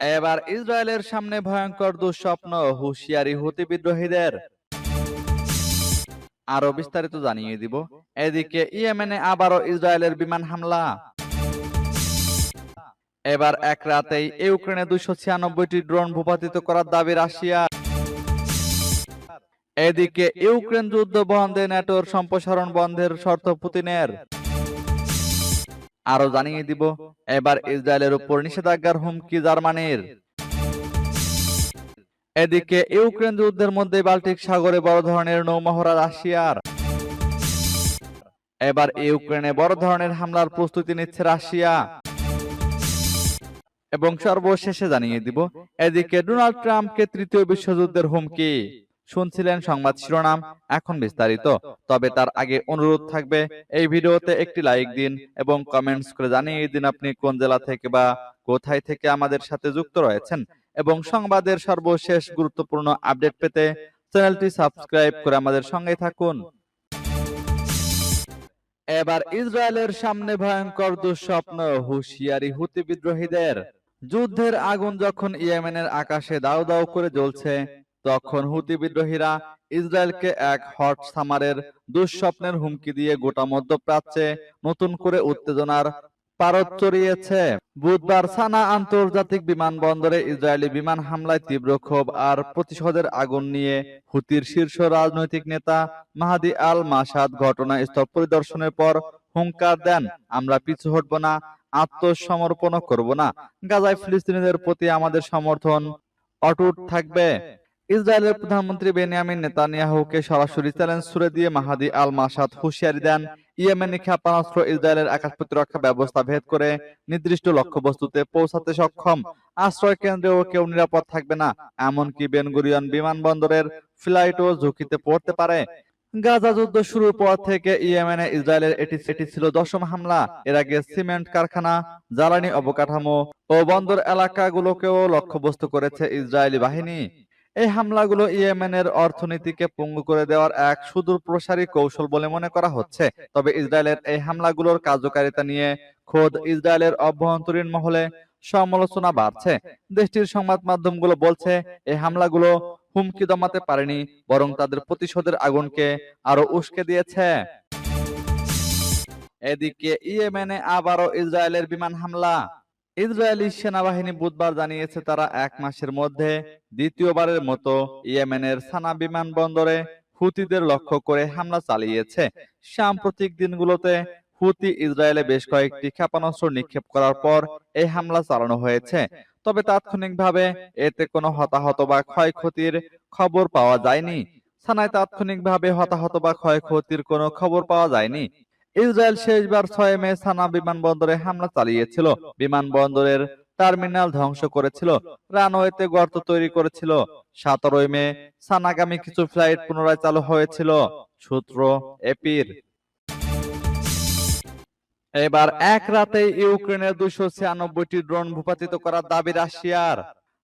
এবার ইসরায়েলের সামনে ভয়ঙ্কর দুঃস্বপ্ন, হুঁশিয়ারি হুতি বিদ্রোহীদের। আরও বিস্তারিত জানিয়ে দিব। এদিকে ইয়েমেনে আবারও ইসরায়েলের বিমান হামলা। এবার এক রাতেই ইউক্রেনে দুইশো ছিয়ানব্বইটি ড্রোন ভূপাতিত করার দাবি রাশিয়া। এদিকে ইউক্রেন যুদ্ধ বন্ধে ন্যাটোর সম্প্রসারণ বন্ধের শর্ত পুতিনের। আরও জানিয়ে দিব, এবার ইসরায়েলের উপর নিষেধাজ্ঞার হুমকি জার্মানির। এদিকে ইউক্রেন যুদ্ধের মধ্যে বাল্টিক সাগরে বড় ধরনের নৌমহড়া রাশিয়ার। এবার ইউক্রেনে বড় ধরনের হামলার প্রস্তুতি নিচ্ছে রাশিয়া। এবং সর্বশেষে জানিয়ে দিব, এদিকে ডোনাল্ড ট্রাম্পকে তৃতীয় বিশ্বযুদ্ধের হুমকি। শুনছিলেন সংবাদ শিরোনাম এখন বিস্তারিত। তবে তার আগে অনুরোধ থাকবে, এই ভিডিওতে একটি লাইক দিন এবং কমেন্টস করে জানিয়ে দিন আপনি কোন জেলা থেকে বা কোথায় থেকে আমাদের সাথে যুক্ত রয়েছেন। এবং সংবাদের সর্বশেষ গুরুত্বপূর্ণ আপডেট পেতে চ্যানেলটি সাবস্ক্রাইব করে আমাদের সঙ্গে থাকুন। এবার ইসরায়েলের সামনে ভয়ঙ্কর দুঃস্বপ্ন, হুঁশিয়ারি হুতি বিদ্রোহীদের। যুদ্ধের আগুন যখন ইয়েমেনের আকাশে দাও দাও করে জ্বলছে তখন হুতি বিদ্রোহীরা ইসরায়েলকে এক হট সামারের দুঃস্বপ্নের হুমকি দিয়ে গোটা মধ্যপ্রাচ্যে নতুন করে উত্তেজনার পারদ চড়িয়েছে। বুধবার সানা আন্তর্জাতিক বিমানবন্দরে ইসরায়েলি বিমান হামলায় তীব্র ক্ষোভ আর প্রতিশোধের আগুন নিয়ে হুতির শীর্ষ রাজনৈতিক নেতা মাহাদি আল মাসাদ ঘটনাস্থল পরিদর্শনের পর হুঙ্কার দেন, আমরা পিছু হটব না আত্মসমর্পণ করব না। গাজায় ফিলিস্তিনিদের প্রতি আমাদের সমর্থন অটুট থাকবে। ইসরায়েলের প্রধানমন্ত্রী বেনিয়ামিন নেতানিয়াহুকে সরাসরি চ্যালেঞ্জ ছুড়ে দিয়ে মাহাদি আল মাসাদ হুঁশিয়ারি দেন। ইয়েমেনি ক্ষেপণাস্ত্র ইসরায়েলের আকাশ প্রতিরক্ষা ব্যবস্থা ভেদ করে নির্দিষ্ট লক্ষ্যবস্তুতে পৌঁছাতে সক্ষম। আশ্রয় কেন্দ্রেও কেউ নিরাপদ থাকবে না, এমনকি বেনগুরিয়ন বিমানবন্দরের ফ্লাইটও ঝুঁকিতে পড়তে পারে। গাজা যুদ্ধ শুরুর পর থেকে ইয়েমেনে ইসরায়েলের এটি এটি ছিল দশম হামলা। এর আগে সিমেন্ট কারখানা, জ্বালানি অবকাঠামো ও বন্দর এলাকাগুলোকেও লক্ষ্যবস্তু করেছে ইসরায়েলি বাহিনী। এই হামলাগুলো ইয়েমেনের অর্থনীতিকে পঙ্গু করে দেওয়ার এক সুদূর প্রসারী কৌশল বলে মনে করা হচ্ছে। তবে ইসরায়েলের এই হামলাগুলোর কার্যকারিতা নিয়ে খোদ ইসরায়েলের অভ্যন্তরীণ মহলে সমালোচনা বাড়ছে। দেশটির সংবাদ মাধ্যমগুলো বলছে, এই হামলাগুলো হুমকি দমাতে পারেনি, বরং তাদের প্রতিশোধের আগুনকে আরও উস্কে দিয়েছে। এদিকে ইয়েমেনে আবারও ইসরায়েলের বিমান হামলা। ইসরায়েলি সেনাবাহিনী বুধবার জানিয়েছে তারা এক মাসের মধ্যে দ্বিতীয়বারের মতো ইয়েমেনের সানা বিমানবন্দরে হুতিদের লক্ষ্য করে হামলা চালিয়েছে। সাম্প্রতিক দিনগুলোতে হুতি ইসরায়েলে বেশ কয়েকটি ক্ষেপণাস্ত্র নিক্ষেপ করার পর এই হামলা চালানো হয়েছে। তবে তাৎক্ষণিকভাবে এতে কোনো হতাহত বা ক্ষয়ক্ষতির খবর পাওয়া যায়নি। সানায় তাৎক্ষণিকভাবে হতাহত বা ক্ষয়ক্ষতির কোনো খবর পাওয়া যায়নি। ইসরায়েল শেষবার ছয় মে সানা বিমানবন্দরে হামলা চালিয়েছিল। বিমানবন্দরের টার্মিনাল ধ্বংস করেছিল। রানওয়েতে গর্ত তৈরি করেছিল। সতেরোই মে সানাগামী কিছু ফ্লাইট পুনরায় চালু হয়েছিল। সূত্র এপির। এবার এক রাতে ইউক্রেনের দুশো ছিয়ানব্বইটি ড্রোন ভূপাতিত করার দাবি রাশিয়ার।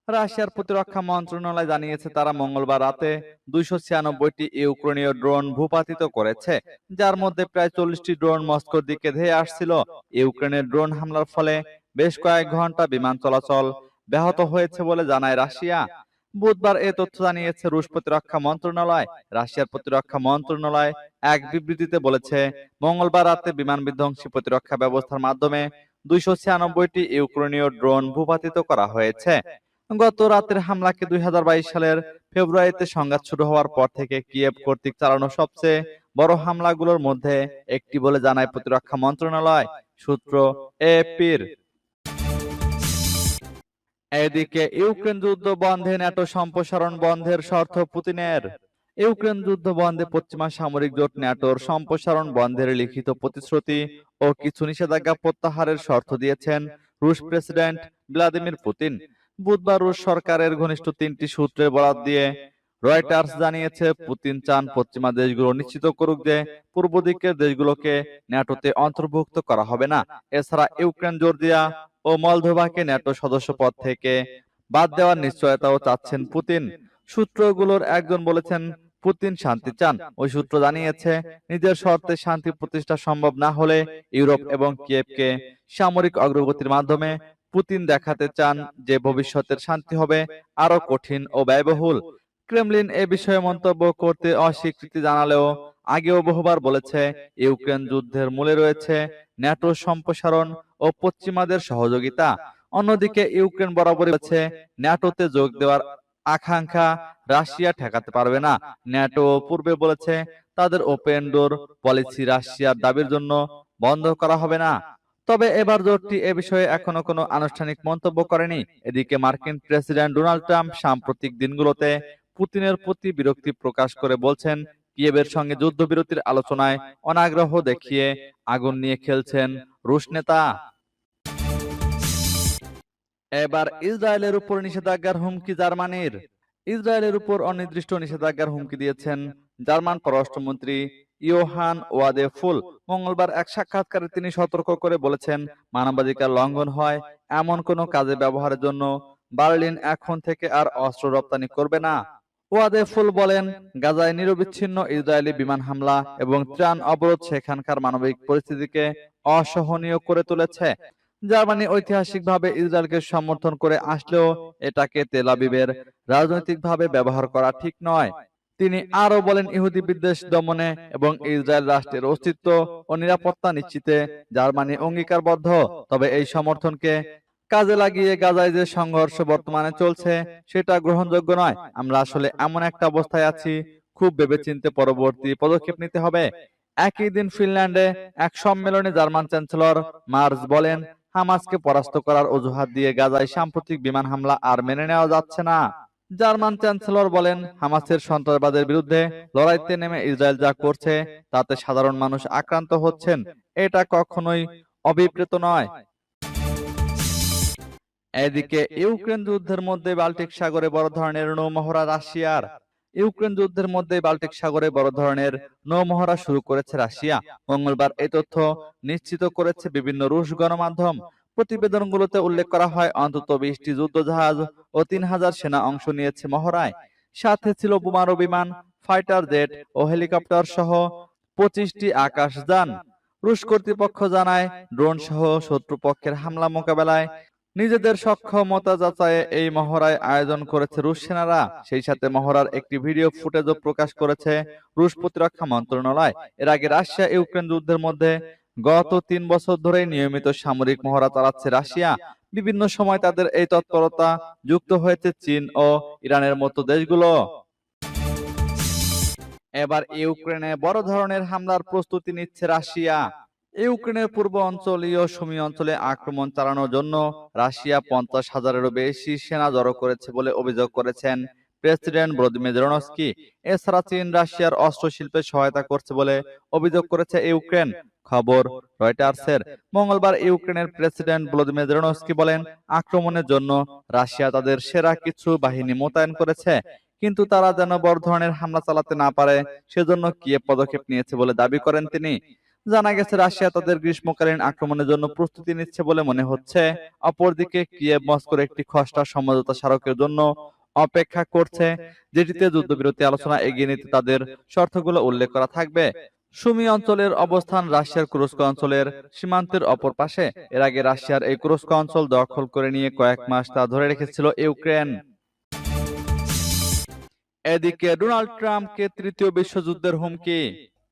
রাশিয়ার প্রতিরক্ষা মন্ত্রণালয় জানিয়েছে, তারা মঙ্গলবার রাতে দুইশো ছিয়ানব্বইটি ইউক্রেনীয় ড্রোন ভূপাতিত করেছে, যার মধ্যে প্রায় চল্লিশটি ড্রোন মস্কোর দিকে ধেয়ে আসছিল। ইউক্রেনের ড্রোন হামলার ফলে বেশ কয়েক ঘণ্টা বিমান চলাচল ব্যাহত হয়েছে বলে জানায় রাশিয়া। বুধবার এ তথ্য জানিয়েছে, রুশ প্রতিরক্ষা মন্ত্রণালয়। রাশিয়ার প্রতিরক্ষা মন্ত্রণালয় এক বিবৃতিতে বলেছে, মঙ্গলবার রাতে বিমান বিধ্বংসী প্রতিরক্ষা ব্যবস্থার মাধ্যমে দুইশো ছিয়ানব্বইটি ইউক্রেনীয় ড্রোন ভূপাতিত করা হয়েছে। গত রাতের হামলাকে দুই হাজার বাইশ সালের ফেব্রুয়ারিতে সংঘাত শুরু হওয়ার পর থেকে কিয়েভ কর্তৃক চালানো সবচেয়ে বড় হামলাগুলোর মধ্যে একটি বলে জানায় প্রতিরক্ষা মন্ত্রণালয়, সূত্র এপির। এদিকে ইউক্রেন যুদ্ধ বন্ধে ন্যাটো সম্প্রসারণ বন্ধের শর্ত পুতিনের। ইউক্রেন যুদ্ধ বন্ধে পশ্চিমা সামরিক জোট ন্যাটোর সম্প্রসারণ বন্ধের লিখিত প্রতিশ্রুতি ও কিছু নিষেধাজ্ঞা প্রত্যাহারের শর্ত দিয়েছেন রুশ প্রেসিডেন্ট ভ্লাদিমির পুতিন। বুধবার রুশ সরকারের ঘনিষ্ঠ তিনটি সূত্রের বরাত দিয়ে রয়টার্স জানিয়েছে পুতিন চান পশ্চিমা দেশগুলো নিশ্চিত করুক যে পূর্ব দিকের দেশগুলোকে ন্যাটোতে অন্তর্ভুক্ত করা হবে না। এছাড়া ইউক্রেন জর্জিয়া ও মলদোভাকে ন্যাটো সদস্য পদ থেকে বাদ দেওয়ার নিশ্চয়তাও চাচ্ছেন পুতিন। সূত্রগুলোর একজন বলেছেন পুতিন শান্তি চান। ওই সূত্র জানিয়েছে নিজের শর্তে শান্তি প্রতিষ্ঠা সম্ভব না হলে ইউরোপ এবং কিয়েভকে সামরিক অগ্রগতির মাধ্যমে পুতিন দেখাতে চান যে ভবিষ্যতের শান্তি হবে আরও কঠিন ও ব্যয়বহুল। ক্রেমলিন এ বিষয়ে মন্তব্য করতে অস্বীকৃতি জানালেও আগেও বহুবার বলেছে, ইউক্রেন যুদ্ধের মূলে রয়েছে ন্যাটো সম্প্রসারণ ও পশ্চিমাদের সহযোগিতা। অন্যদিকে ইউক্রেন বরাবরই বলেছে, ন্যাটোতে যোগ দেওয়ার আকাঙ্ক্ষা রাশিয়া ঠেকাতে পারবে না। ন্যাটো পূর্বে বলেছে, তাদের ওপেন ডোর পলিসি রাশিয়ার দাবির জন্য বন্ধ করা হবে না। তবে এবার জোটটি এ বিষয়ে এখনও কোনো আনুষ্ঠানিক মন্তব্য করেনি। এদিকে মার্কিন প্রেসিডেন্ট ডোনাল্ড ট্রাম্প সাম্প্রতিক দিনগুলোতে পুতিনের প্রতি বিরক্তি প্রকাশ করে বলছেন কিয়েভের সঙ্গে যুদ্ধবিরতির আলোচনায় অনাগ্রহ দেখিয়ে আগুন নিয়ে খেলছেন রুশ নেতা। এবার ইসরায়েলের উপর নিষেধাজ্ঞার হুমকি জার্মানির। ইসরায়েলের উপর অনির্দিষ্ট নিষেধাজ্ঞার হুমকি দিয়েছেন জার্মান পররাষ্ট্রমন্ত্রী ইয়োহান ওয়াদে ফুল। মঙ্গলবার এক সাক্ষাৎকারে তিনি সতর্ক করে বলেছেন, মানবাধিকার লঙ্ঘন হয় এমন কোনো কাজে ব্যবহারের জন্য। বার্লিন এখন থেকে আর অস্ত্র রপ্তানি করবে না। ওয়াদে ফুল বলেন, গাজায় নিরবিচ্ছিন্ন ইসরায়েলি বিমান হামলা এবং ত্রাণ অবরোধ সেখানকার মানবিক পরিস্থিতিকে অসহনীয় করে তুলেছে। জার্মানি ঐতিহাসিকভাবে ইসরায়েলকে সমর্থন করে আসলেও এটাকে তেলাবিবের রাজনৈতিকভাবে ব্যবহার করা ঠিক নয়। তিনি আরও বলেন, ইহুদি বিদ্বেষ দমনে এবং ইসরায়েল রাষ্ট্রের অস্তিত্ব ও নিরাপত্তা নিশ্চিতে জার্মানি অঙ্গীকারবদ্ধ। তবে এই সমর্থনকে কাজে লাগিয়ে গাজায় যে সংঘর্ষ বর্তমানে চলছে, সেটা গ্রহণযোগ্য নয়। আমরা আসলে এমন একটা অবস্থায় আছি, খুব ভেবেচিন্তে পরবর্তী পদক্ষেপ নিতে হবে। একই দিন ফিনল্যান্ডে এক সম্মেলনে জার্মান চ্যান্সেলর মার্জ বলেন, হামাসকে পরাস্ত করার অজুহাত দিয়ে গাজায় সাম্প্রতিক বিমান হামলা আর মেনে নেওয়া যাচ্ছে না। জার্মান চ্যান্সেলর বলেন, হামাসের সন্ত্রাসবাদের বিরুদ্ধে লড়াইতে নেমে ইসরায়েল যা করছে, তাতে সাধারণ মানুষ আক্রান্ত হচ্ছেন, এটা কখনোই অভিপ্রেত নয়। এদিকে ইউক্রেন যুদ্ধের মধ্যে বাল্টিক সাগরে বড় ধরনের নৌমহড়া রাশিয়ার। ইউক্রেন যুদ্ধের মধ্যে বাল্টিক সাগরে বড় ধরনের নৌমহড়া শুরু করেছে রাশিয়া। মঙ্গলবার এই তথ্য নিশ্চিত করেছে বিভিন্ন রুশ গণমাধ্যম। প্রতিবেদনগুলোতে উল্লেখ করা হয়, অন্তত বিশটি যুদ্ধজাহাজ ও তিন হাজার সেনা অংশ নিয়েছে মহড়ায়। সাথে ছিল বোমারু বিমান, ফাইটার জেট ও হেলিকপ্টার সহ পঁচিশটি আকাশযান রুশ কর্তৃপক্ষ জানায়, ড্রোন সহ শত্রুপক্ষের হামলা মোকাবেলায় নিজেদের সক্ষমতা যাচাইয়ে এই মহড়ায় আয়োজন করেছে রুশ সেনারা। সেই সাথে মহড়ার একটি ভিডিও ফুটেজও প্রকাশ করেছে রুশ প্রতিরক্ষা মন্ত্রণালয়। এর আগে রাশিয়া ইউক্রেন যুদ্ধের মধ্যে গত তিন বছর ধরে নিয়মিত সামরিক মহড়া চালাচ্ছে রাশিয়া। বিভিন্ন সময় তাদের এই তৎপরতা যুক্ত হয়েছে চীন ও ইরানের মতো দেশগুলো। এবার ইউক্রেনে বড় ধরনের হামলার প্রস্তুতি নিচ্ছে রাশিয়া। ইউক্রেনের পূর্ব অঞ্চলীয় সুমি অঞ্চলে আক্রমণ চালানোর জন্য রাশিয়া পঞ্চাশ হাজারেরও বেশি সেনা জড়ো করেছে বলে অভিযোগ করেছেন প্রেসিডেন্ট ভ্লাদিমির জেলেনস্কি এছাড়া চীন রাশিয়ার অস্ত্র শিল্পে সহায়তা করছে বলে অভিযোগ করেছে ইউক্রেন। খবর রয়টার্সের। মঙ্গলবার ইউক্রেনের প্রেসিডেন্ট ভ্লাদিমির জেলেনস্কি বলেন, আক্রমণের জন্য রাশিয়া তাদের সেরা কিছু বাহিনী মোতায়েন করেছে, কিন্তু তারা যেন বড় ধরনের হামলা চালাতে না পারে, সেজন্য কিয়েভ পদক্ষেপ নিয়েছে বলে দাবি করেন তিনি। জানা গেছে, রাশিয়া তাদের গ্রীষ্মকালীন আক্রমণের জন্য প্রস্তুতি নিচ্ছে বলে মনে হচ্ছে। অপরদিকে, কিয়েভ মস্কোর একটি খসড়া সমঝোতা স্মারকের জন্য অপেক্ষা করছে, যেটিতে যুদ্ধবিরতি আলোচনা এগিয়ে নিতে তাদের শর্তগুলো উল্লেখ করা থাকবে। সুমি অঞ্চলের অবস্থান রাশিয়ার কুরস্ক অঞ্চলের সীমান্তের অপর পাশে। এর আগে রাশিয়ার এই কুরস্ক অঞ্চল দখল করে নিয়ে কয়েক মাস তা ধরে রেখেছিল ইউক্রেন। এদিকে ডোনাল্ড ট্রাম্পকে তৃতীয় বিশ্বযুদ্ধের হুমকি।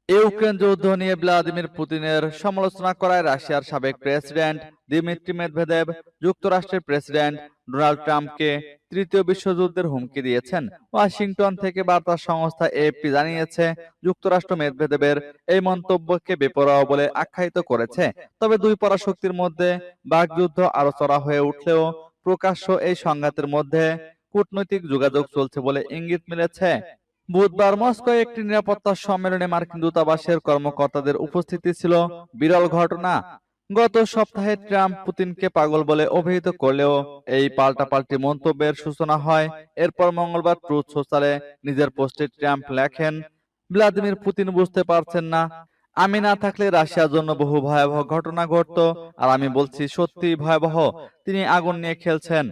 ইউক্রেন যুদ্ধ নিয়ে ভ্লাদিমির পুতিনের সমালোচনা করায় রাশিয়ার সাবেক প্রেসিডেন্ট দিমিত্রি মেদভেদেব যুক্তরাষ্ট্রের প্রেসিডেন্ট ডোনাল্ড ট্রাম্পকে তৃতীয় বিশ্বযুদ্ধের হুমকি দিয়েছেন। ওয়াশিংটন থেকে বার্তা সংস্থা এএফপি জানিয়েছে, যুক্তরাষ্ট্র মেদভেদেবের এই মন্তব্যকে বেপরোয়া বলে আখ্যায়িত করেছে। তবে দুই পরাশক্তির মধ্যে বাকযুদ্ধ আরও চড়া হয়ে উঠলেও প্রকাশ্য এই সংঘাতের মধ্যে কূটনৈতিক যোগাযোগ চলছে বলে ইঙ্গিত মিলেছে। বুধবার মস্কো একটি নিরাপত্তা সম্মেলনে মার্কিন দূতাবাসের কর্মকর্তাদের উপস্থিতি ছিল বিরল ঘটনা। গত সপ্তাহে ট্রাম্প পুতিনকে পাগল বলে অভিহিত করলেও এই পাল্টাপাল্টি মন্তব্যের সূচনা হয়। এরপর মঙ্গলবার ট্রুথ সোশ্যালে নিজের পোস্টে ট্রাম্প লেখেন, ভ্লাদিমির পুতিন বুঝতে পারছেন না। আমি না থাকলে রাশিয়ার জন্য বহু ভয়াবহ ঘটনা ঘটতো, আর আমি বলছি সত্যি ভয়াবহ। তিনি আগুন নিয়ে খেলছেন।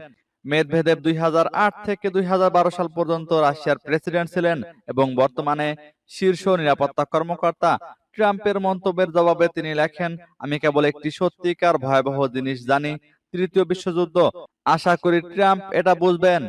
মেদভেদেব দুই হাজার আট থেকে দুই হাজার বারো সাল পর্যন্ত রাশিয়ার প্রেসিডেন্ট ছিলেন এবং বর্তমানে শীর্ষ নিরাপত্তা কর্মকর্তা। ট্রাম্পের মন্তব্যের জবাবে তিনি লেখেন, আমি কেবল একটি সত্যিকার ভয়াবহ জিনিস জানি। তৃতীয় বিশ্বযুদ্ধ। আশা করি ট্রাম্প এটা বুঝবেন।